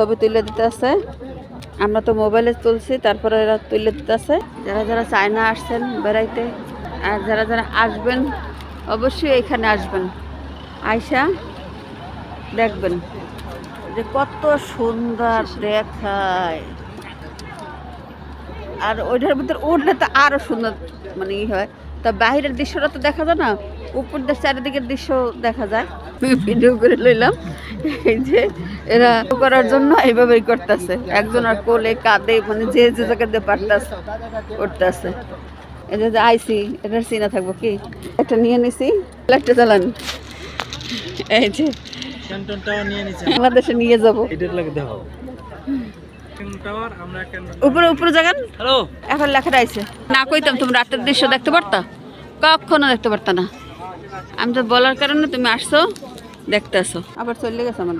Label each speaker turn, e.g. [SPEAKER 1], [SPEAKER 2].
[SPEAKER 1] ছবি তুলে দিতে আছে আমরা তো মোবাইলে তুলছি, তারপরে এরা তুলে দিতে আছে যারা যারা চায়না আসছেন বেড়াইতে, আর যারা যারা আসবেন, অবশ্যই এখানে আসবেন। আয়সা দেখবেন যে কত সুন্দর দেখায়। আর ওইটার ভিতরে উঠলে তো আরও সুন্দর মানে ই হয়। তা বাইরের দৃশ্যটা তো দেখা যায় না উপর চারিদিকের দৃশ্য দেখা যায়। ভিডিও করে লইলাম। এই যে এরা করার জন্য এইভাবেই করতেছে। একজন আর কোলে কাঁদে মানে যে যে জায়গাতে পারতেছে করতেছে। এই যে আইসি এটার চিনা থাকব কি? একটা নিয়ে নিছি একটা চালান এই যে বাংলাদেশে নিয়ে যাব। উপরে উপরে জাগান।
[SPEAKER 2] হ্যালো
[SPEAKER 1] এখন লেখাটা আইছে। না কইতাম তুমি রাতের দৃশ্য দেখতে পারতা? কখনো দেখতে পারতা না। আমি তো বলার কারণে তুমি আসছো। দেখতে আবার চলে গেছে আমার